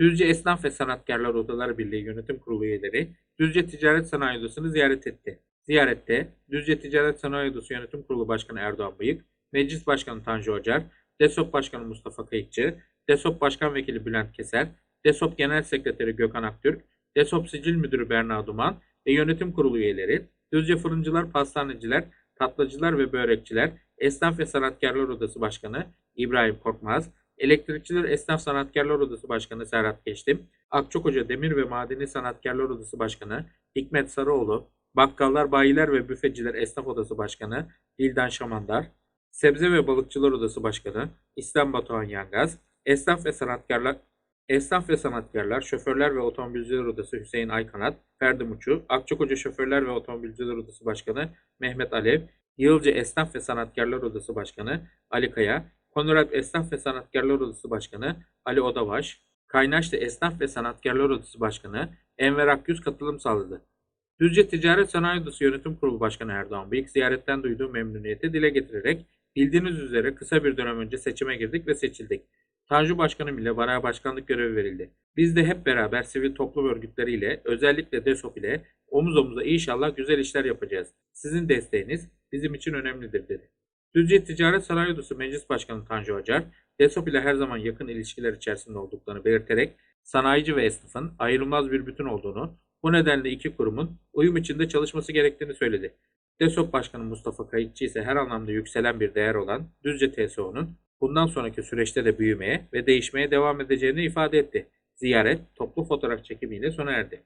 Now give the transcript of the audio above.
Düzce Esnaf ve Sanatkarlar Odaları Birliği Yönetim Kurulu üyeleri Düzce Ticaret Sanayi Odası'nı ziyaret etti. Ziyarette Düzce Ticaret Sanayi Odası Yönetim Kurulu Başkanı Erdoğan Bıyık, Meclis Başkanı Tanju Hocar, DESOP Başkanı Mustafa Kayıkçı, DESOP Başkan Vekili Bülent Keser, DESOP Genel Sekreteri Gökhan Aktürk, DESOP Sicil Müdürü Berna Duman ve Yönetim Kurulu üyeleri, Düzce Fırıncılar, Pastaneciler, Tatlıcılar ve Börekçiler, Esnaf ve Sanatkarlar Odası Başkanı İbrahim Korkmaz, Elektrikçiler Esnaf Sanatkarlar Odası Başkanı Serhat Geçtim, Akçakoca Demir ve Madeni Sanatkarlar Odası Başkanı Hikmet Sarıoğlu, Bakkallar, Bayiler ve Büfeciler Esnaf Odası Başkanı Dildan Şamandar, Sebze ve Balıkçılar Odası Başkanı İslam Batuhan Yangaz, Esnaf ve Sanatkarlar Esnaf ve Sanatkarlar, Şoförler ve Otomobilciler Odası Hüseyin Aykanat, Ferdi Muçu, Akçakoca Şoförler ve Otomobilciler Odası Başkanı Mehmet Alev, Yılca Esnaf ve Sanatkarlar Odası Başkanı Ali Kaya, Konrad Esnaf ve Sanatkarlar Odası Başkanı Ali Odavaş, Kaynaşlı Esnaf ve Sanatkarlar Odası Başkanı Enver Akyüz katılım sağladı. Düzce Ticaret Sanayi Odası Yönetim Kurulu Başkanı Erdoğan Bıyık ziyaretten duyduğu memnuniyeti dile getirerek bildiğiniz üzere kısa bir dönem önce seçime girdik ve seçildik. Tanju Başkanım ile bana başkanlık görevi verildi. Biz de hep beraber sivil toplum örgütleriyle özellikle DESOP ile omuz omuza inşallah güzel işler yapacağız. Sizin desteğiniz bizim için önemlidir dedi. Düzce Ticaret Sanayi Odası Meclis Başkanı Tanju Hocar, DESOP ile her zaman yakın ilişkiler içerisinde olduklarını belirterek sanayici ve esnafın ayrılmaz bir bütün olduğunu, bu nedenle iki kurumun uyum içinde çalışması gerektiğini söyledi. DESOP Başkanı Mustafa Kayıkçı ise her anlamda yükselen bir değer olan Düzce TSO'nun bundan sonraki süreçte de büyümeye ve değişmeye devam edeceğini ifade etti. Ziyaret toplu fotoğraf çekimiyle sona erdi.